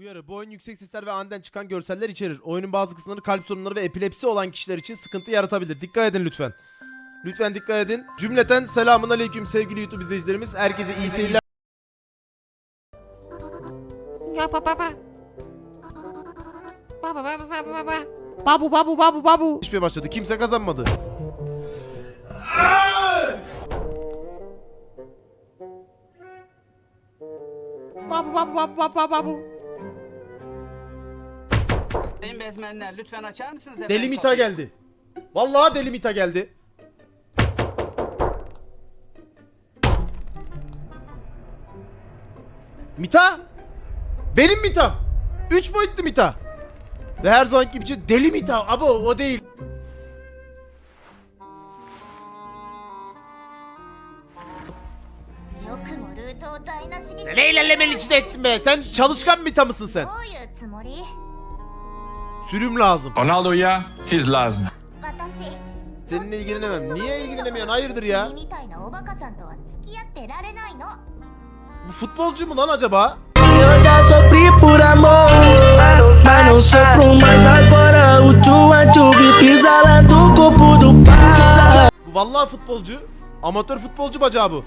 Uyarı. Bu oyun yüksek sesler ve aniden çıkan görseller içerir. Oyunun bazı kısımları kalp sorunları ve epilepsi olan kişiler için sıkıntı yaratabilir. Dikkat edin lütfen. Lütfen dikkat edin. Cümleten selamun aleyküm sevgili YouTube izleyicilerimiz. Herkese iyi seyirler. Baba baba. Baba baba baba baba. Babu babu babu babu. Hiçbir başladı. Kimse kazanmadı. Babu babu babu babu babu. Sayın bezmenler lütfen açar mısınız efendim? Deli Mita kapıyı? geldi. Vallahi Deli Mita geldi. Mita? Benim Mita. Üç boyutlu Mita. Ve her zamanki gibi şey Deli Mita. Abo o değil. Ne ilerlemenin içine ettin be? Sen çalışkan Mita mısın sen? どういうつもり Sürüm lazım. Ronaldo ya, his lazım. Seninle ilgilenemem. Niye ilgilenemiyorsun? Hayırdır ya? Bu futbolcu mu lan acaba? Bu vallahi futbolcu. Amatör futbolcu bacağı bu.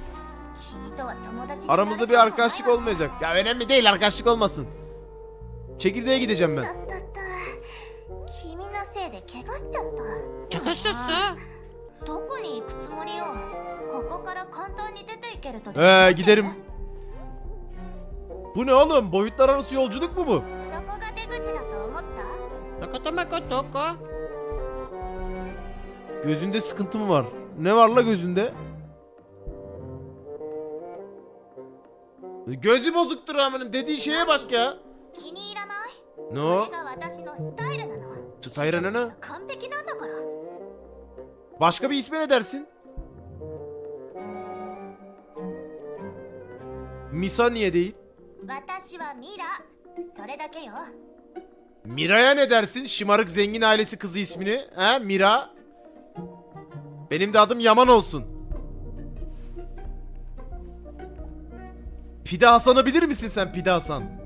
Aramızda bir arkadaşlık olmayacak. Ya önemli değil arkadaşlık olmasın. Çekirdeğe gideceğim ben. ったった君のせいで怪我しちゃった Çalışıyorsun. どこに行くつもりよここから簡単に出ていけるとでも Ee giderim. Bu ne oğlum? Boyutlar arası yolculuk mu bu? そこが出口だと思った Toko toko toko. Gözünde sıkıntı mı var? Ne var la gözünde? Gözü bozuktur amının dediği şeye bak ya. 気に入らない Ne こ o? れが私のスタイルなの Hayır anana. Başka bir ismi ne dersin? Misa niye değil? Mira'ya ne dersin? Şımarık zengin ailesi kızı ismini. He Mira. Benim de adım Yaman olsun. Pide Hasan'ı bilir misin sen Pide Hasan?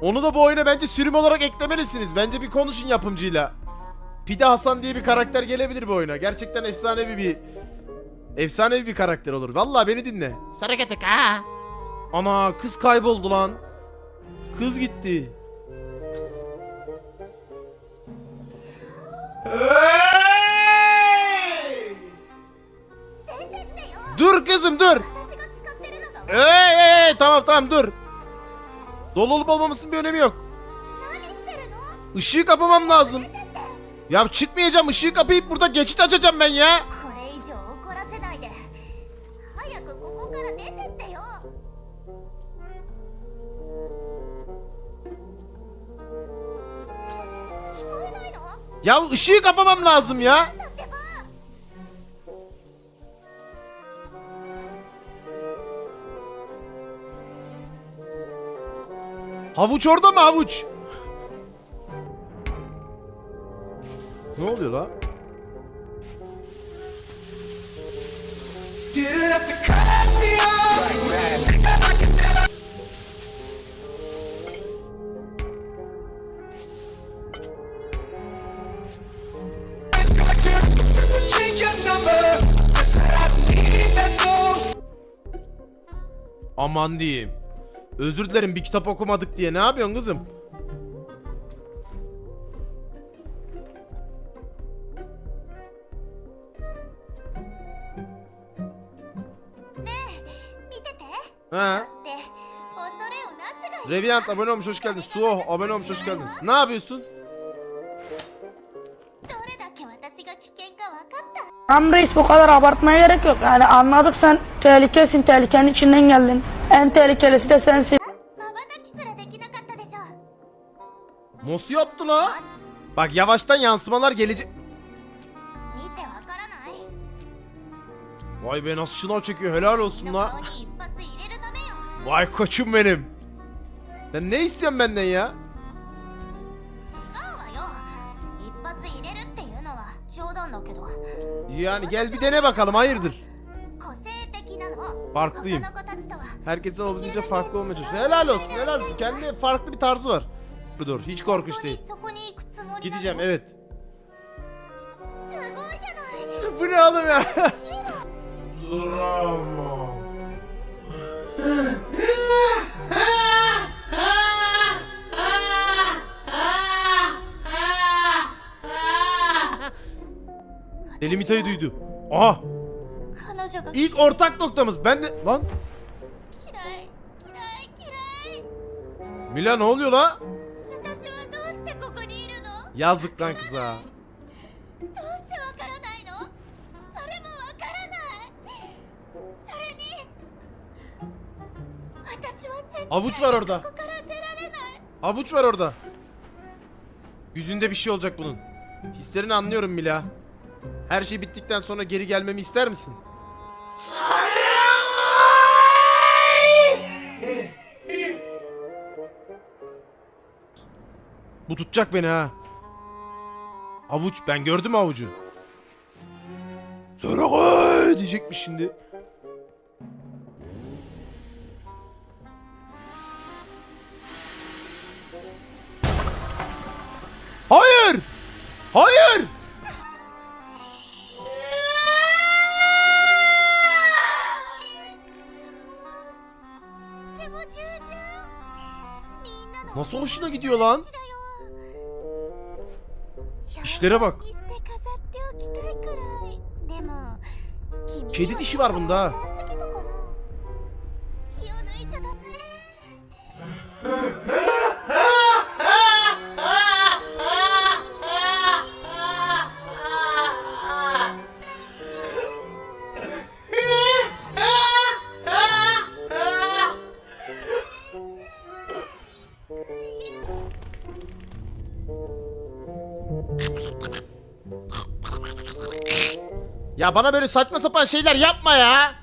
Onu da bu oyuna bence sürüm olarak eklemelisiniz. Bence bir konuşun yapımcıyla. Pide Hasan diye bir karakter gelebilir bu oyuna. Gerçekten efsanevi bir efsanevi bir karakter olur. Vallahi beni dinle. Sarı getik ha. Ana kız kayboldu lan. Kız gitti. Dur kızım dur. Hey hey hey tamam tamam dur. Dolu olup olmamasının bir önemi yok. Işığı kapamam lazım. Ya çıkmayacağım ışığı kapayıp burada geçit açacağım ben ya. Ya ışığı kapamam lazım ya. Havuç orada mı havuç? Ne oluyor la? Aman diyeyim. Özür dilerim bir kitap okumadık diye. Ne yapıyorsun kızım? Ha. Reviant abone olmuş hoş geldiniz. Suo abone olmuş hoş geldiniz. Ne yapıyorsun? Tam reis bu kadar abartmaya gerek yok. Yani anladık sen tehlikesin, tehlikenin içinden geldin. En tehlikelisi de sensin. Nasıl yaptı la? Bak yavaştan yansımalar gelecek. Vay be nasıl şınav çekiyor helal olsun la. Vay koçum benim. Sen ne istiyorsun benden ya? Yani gel bir dene bakalım hayırdır. Farklıyım. Herkesin olabildiğince farklı olmaya çalışıyor. Helal olsun helal olsun. Kendi farklı bir tarzı var. Dur hiç korkunç değil. Gideceğim evet. Bu ne oğlum ya? Drama. Delimita'yı duydu. Aha. İlk ortak noktamız. Ben de... Lan. Mila ne oluyor la? Yazık lan kıza. Avuç var orada. Avuç var orada. Yüzünde bir şey olacak bunun. Hislerini anlıyorum Mila. Her şey bittikten sonra geri gelmemi ister misin? Bu tutacak beni ha. Avuç ben gördüm avucu. Söyle diyecekmiş şimdi. Hayır! Hayır!「Nasıl hoşuna gidiyor lan? İşlere bak. Kedi dişi var bunda. Ya bana böyle saçma sapan şeyler yapma ya.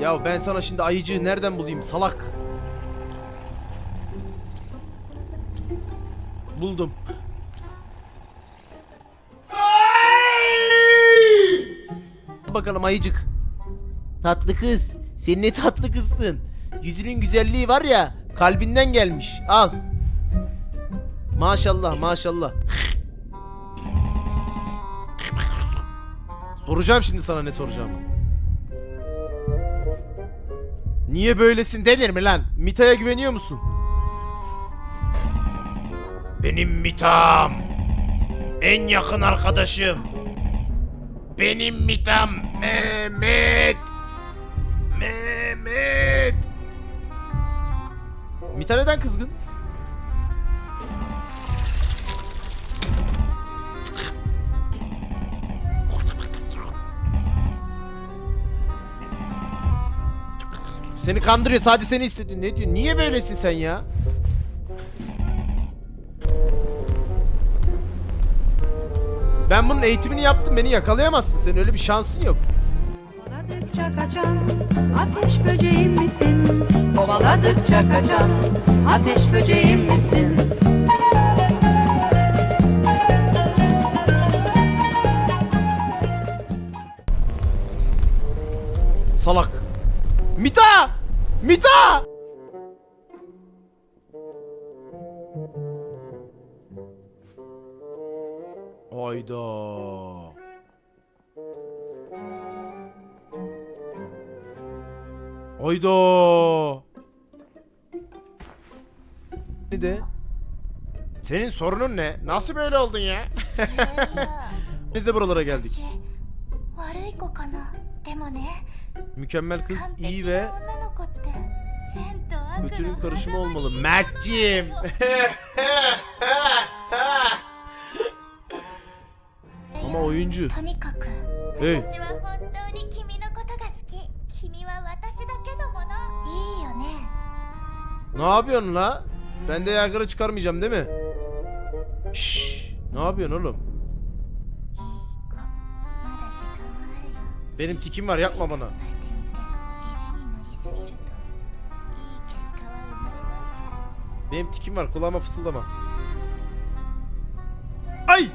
Ya ben sana şimdi ayıcığı nereden bulayım salak? Buldum. Al Bakalım ayıcık. Tatlı kız. Sen ne tatlı kızsın. Yüzünün güzelliği var ya kalbinden gelmiş. Al. Maşallah maşallah. Soracağım şimdi sana ne soracağımı. Niye böylesin denir mi lan? Mita'ya güveniyor musun? Benim Mita'm. En yakın arkadaşım. Benim Mita'm Mehmet. Mehmet. Mita neden kızgın? Seni kandırıyor sadece seni istedi. Ne diyor? Niye böylesin sen ya? Ben bunun eğitimini yaptım. Beni yakalayamazsın. Senin öyle bir şansın yok. Kovaladıkça kaçan ateş böceğim misin? Kovaladıkça kaçan ateş böceğim misin? Salak. Mita! Mita! Ayda. Ayda. Ne de? Senin sorunun ne? Nasıl böyle oldun ya? Biz de buralara geldik. Mükemmel kız iyi ve kötünün karışımı olmalı. Mert'ciğim. Ama oyuncu. Hey. Ne yapıyorsun la? Ben de yargıra çıkarmayacağım değil mi? Şşş. Ne yapıyorsun oğlum? Benim tikim var yakma bana. Benim tikim var kulağıma fısıldama. Ay!